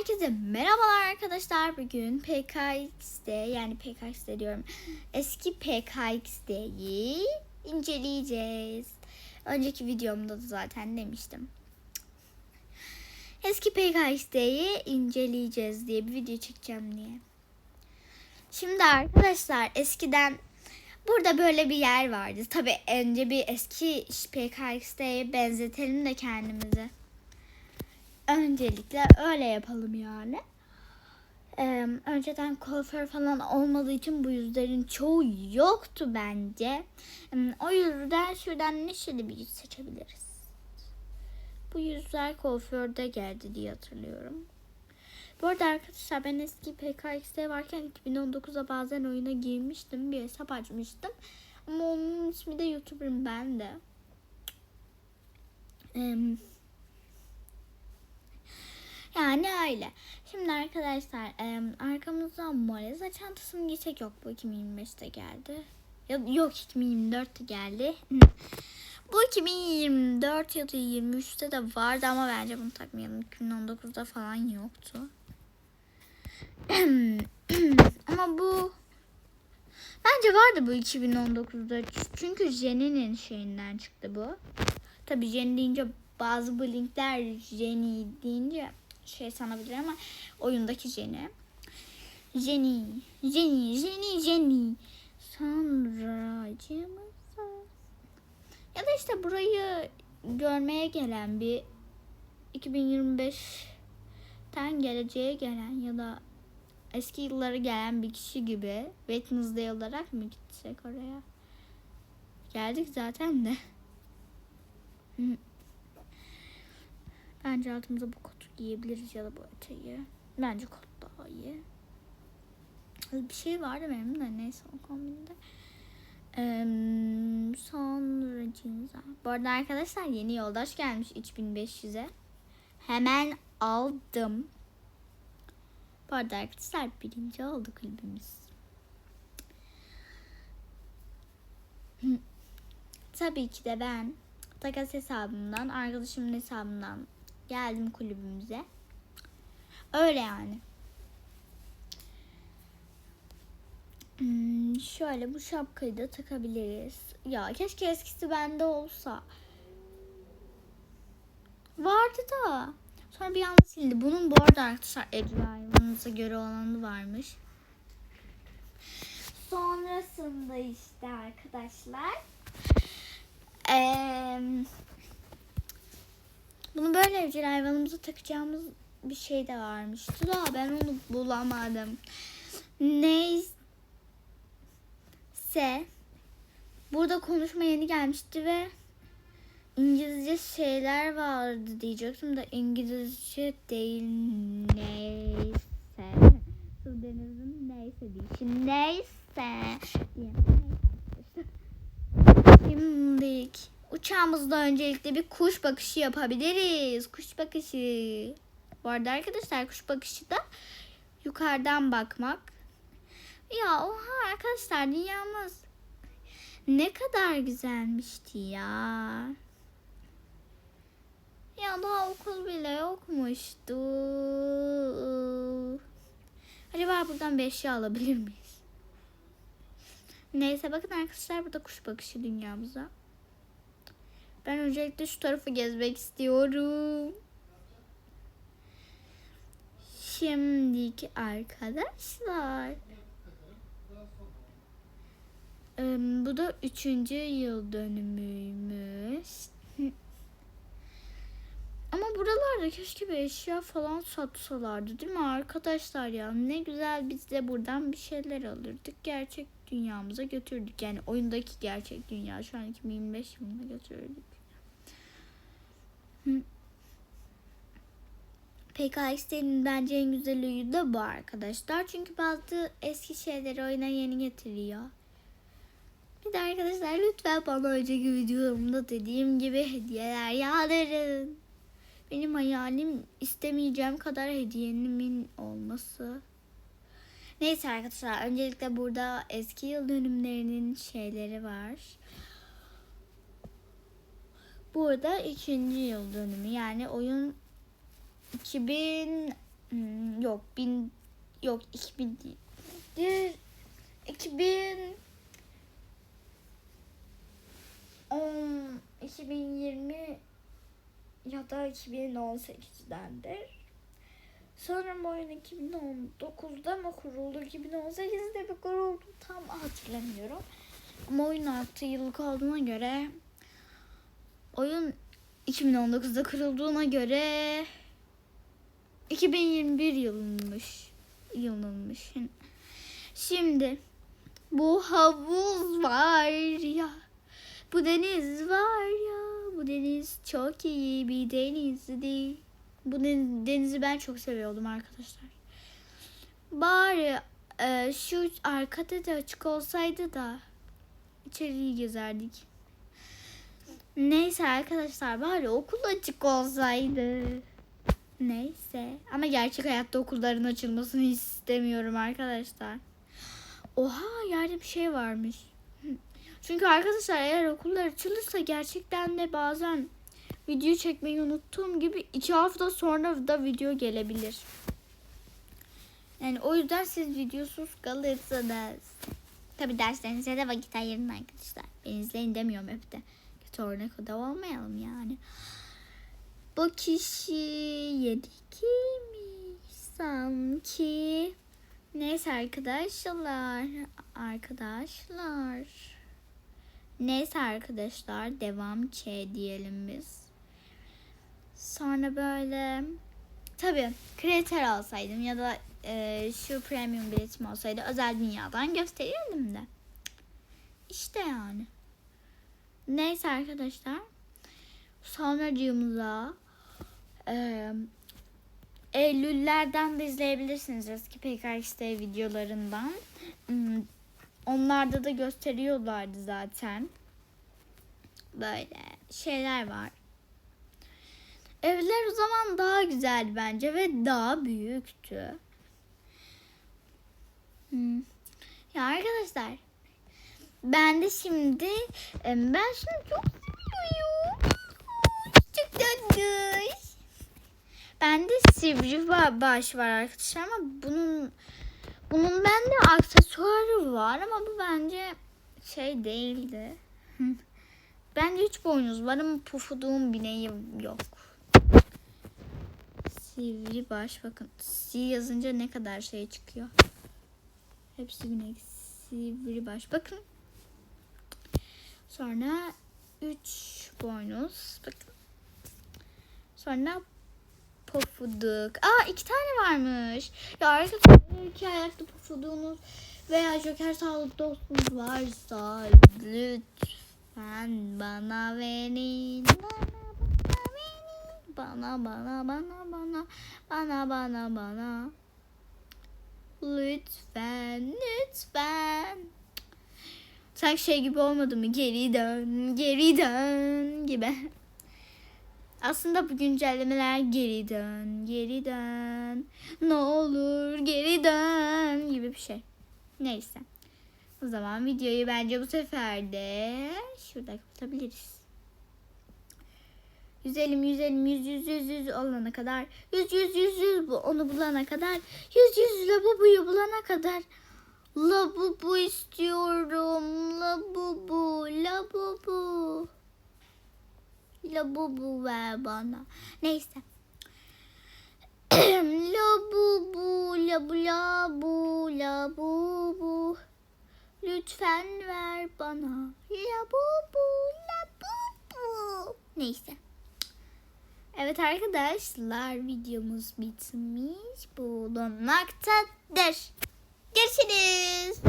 Herkese merhabalar arkadaşlar. Bugün PKX'de yani PKX'de diyorum. Eski PKX'deyi inceleyeceğiz. Önceki videomda da zaten demiştim. Eski PKX'deyi inceleyeceğiz diye bir video çekeceğim diye. Şimdi arkadaşlar eskiden burada böyle bir yer vardı. Tabi önce bir eski PKX'deye benzetelim de kendimizi. Öncelikle öyle yapalım yani. Ee, önceden kuaför falan olmadığı için bu yüzlerin çoğu yoktu bence. O yüzden şuradan neşeli bir yüz seçebiliriz. Bu yüzler kuaförde geldi diye hatırlıyorum. Bu arada arkadaşlar ben eski PKX'de varken 2019'da bazen oyuna girmiştim. Bir hesap açmıştım. Ama onun ismi de YouTuber'ım ben de. Ee, yani öyle. Şimdi arkadaşlar e, arkamızda Moreza çantasını giysek yok bu 2025'te geldi. Yok 2024'te geldi. bu 2024 ya da 23'te de vardı ama bence bunu takmayalım. 2019'da falan yoktu. ama bu bence vardı bu 2019'da. Çünkü Jenny'nin şeyinden çıktı bu. Tabi Jenny deyince bazı blinkler Jenny deyince şey sanabilir ama oyundaki Jenny. Jenny, Jenny, Jenny, Jenny. Sonra ya da işte burayı görmeye gelen bir 2025'ten geleceğe gelen ya da eski yıllara gelen bir kişi gibi Wednesday olarak mı gitsek oraya? Geldik zaten de. Bence altımıza bu giyebiliriz ya da bu eteği. Bence kot daha iyi. Bir şey vardı benim de neyse o kombinde. Ee, sonra jeans. Bu arada arkadaşlar yeni yoldaş gelmiş 3500'e. Hemen aldım. Bu arada arkadaşlar birinci oldu kulübümüz. Tabii ki de ben takas hesabımdan, arkadaşımın hesabından geldim kulübümüze. Öyle yani. Hmm, şöyle bu şapkayı da takabiliriz. Ya keşke eskisi bende olsa. Vardı da. Sonra bir anda sildi. Bunun bu arada arkadaşlar ecraimanıza göre olanı varmış. Sonrasında işte arkadaşlar. Eee bunu böyle evcil hayvanımıza takacağımız bir şey de varmıştı da ben onu bulamadım. Neyse burada konuşma yeni gelmişti ve İngilizce şeyler vardı diyecektim da İngilizce değil neyse. Su denizin neyse. Şimdi neyse. Şimdi uçağımızda öncelikle bir kuş bakışı yapabiliriz. Kuş bakışı. Bu arada arkadaşlar kuş bakışı da yukarıdan bakmak. Ya oha arkadaşlar dünyamız ne kadar güzelmişti ya. Ya daha okul bile yokmuştu. Acaba buradan bir eşya alabilir miyiz? Neyse bakın arkadaşlar burada kuş bakışı dünyamıza. Ben öncelikle şu tarafı gezmek istiyorum. Şimdiki arkadaşlar. bu da üçüncü yıl dönümüymüş. Ama buralarda keşke bir eşya falan satsalardı değil mi arkadaşlar ya? Ne güzel biz de buradan bir şeyler alırdık. Gerçek dünyamıza götürdük. Yani oyundaki gerçek dünya şu an 2025 yılına götürdük. PKX'lerin bence en güzel huyu da bu arkadaşlar. Çünkü bazı eski şeyleri oyuna yeni getiriyor. Bir de arkadaşlar lütfen bana önceki videomda dediğim gibi hediyeler yağdırın. Benim hayalim istemeyeceğim kadar hediyenin olması. Neyse arkadaşlar öncelikle burada eski yıl dönümlerinin şeyleri var. Burada ikinci yıl dönümü yani oyun 2000 Hmm, yok bin yok 2000 değil. 2000 10 2020 ya da 2018'dendir. Sanırım oyun 2019'da mı kuruldu? 2018'de mi kuruldu? Tam hatırlamıyorum. Ama oyun 6 yıllık olduğuna göre oyun 2019'da kurulduğuna göre 2021 yılınmış. Yılınmış. Şimdi bu havuz var ya. Bu deniz var ya. Bu deniz çok iyi bir denizdi. Bu den- denizi ben çok seviyordum arkadaşlar. Bari e, şu arkada da açık olsaydı da içeriği gezerdik. Neyse arkadaşlar bari okul açık olsaydı. Neyse. Ama gerçek hayatta okulların açılmasını istemiyorum arkadaşlar. Oha yerde bir şey varmış. Çünkü arkadaşlar eğer okullar açılırsa gerçekten de bazen video çekmeyi unuttuğum gibi iki hafta sonra da video gelebilir. Yani o yüzden siz videosuz kalırsanız. Tabi derslerinize de vakit ayırın arkadaşlar. Ben izleyin demiyorum hep de. Kötü örnek da olmayalım yani. Bu kişi yedi kimmiş sanki. Neyse arkadaşlar. Arkadaşlar. Neyse arkadaşlar devam Ç diyelim biz. Sonra böyle tabii kriter alsaydım ya da e, şu premium biletim olsaydı özel dünyadan gösterirdim de. İşte yani. Neyse arkadaşlar. Sonracığımıza e, Eylüllerden de izleyebilirsiniz eski PKXD videolarından. Hmm, Onlarda da gösteriyorlardı zaten. Böyle şeyler var. Evler o zaman daha güzeldi bence ve daha büyüktü. Hmm. Ya arkadaşlar ben de şimdi ben şunu çok seviyorum. Çok tatlış. Bende sivri ba- baş var arkadaşlar ama bunun bunun bende aksesuarı var ama bu bence şey değildi. bende üç boynuz var ama pufuduğum bineği yok. Sivri baş bakın. Si yazınca ne kadar şey çıkıyor. Hepsi binek. Sivri baş. Bakın. Sonra üç boynuz. Bakın. Sonra pofuduk. Aa iki tane varmış. Ya arkadaşlar iki ayaklı pofuduğunuz veya joker sağlık dostunuz varsa lütfen bana verin. Bana bana bana bana bana bana bana. Lütfen lütfen. Sanki şey gibi olmadı mı? Geri dön, geri dön gibi. Aslında bu güncellemeler geri dön, geri dön. Ne olur geri dön gibi bir şey. Neyse. O zaman videoyu bence bu sefer de şurada kapatabiliriz. Yüzelim yüzelim yüz yüz yüz yüz olana kadar. Yüz yüz yüz yüz bu onu bulana kadar. Yüz yüz labubuyu bulana kadar. Labubu istiyorum labubu labubu. Labubu ver bana. Neyse. Labubu labu labu labubu. Lütfen ver bana. Labubu labubu. Neyse Evet arkadaşlar videomuz bitmiş bulunmaktadır. Görüşürüz.